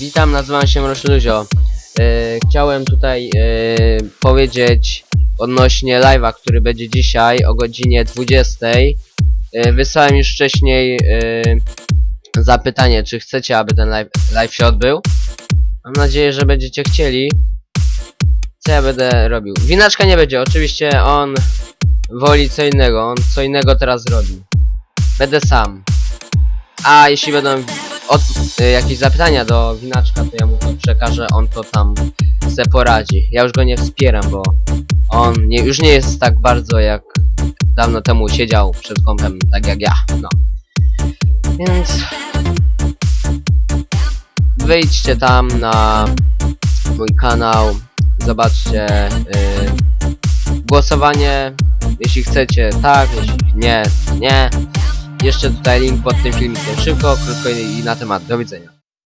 Witam, nazywam się Mroczluzio. E, chciałem tutaj e, powiedzieć odnośnie live'a, który będzie dzisiaj o godzinie 20. E, wysłałem już wcześniej zapytanie, czy chcecie, aby ten live, live się odbył. Mam nadzieję, że będziecie chcieli. Co ja będę robił? Winaczka nie będzie, oczywiście on woli co innego, on co innego teraz robi. Będę sam. A jeśli będą od, y, jakieś zapytania do winaczka, to ja mu to przekażę, on to tam se poradzi. Ja już go nie wspieram, bo on nie, już nie jest tak bardzo jak dawno temu siedział przed kąpem, tak jak ja, no. Więc wyjdźcie tam na mój kanał, zobaczcie y, głosowanie, jeśli chcecie tak, jeśli nie, nie. Jeszcze tutaj link pod tym filmikiem. Szybko, krótko i na temat. Do widzenia.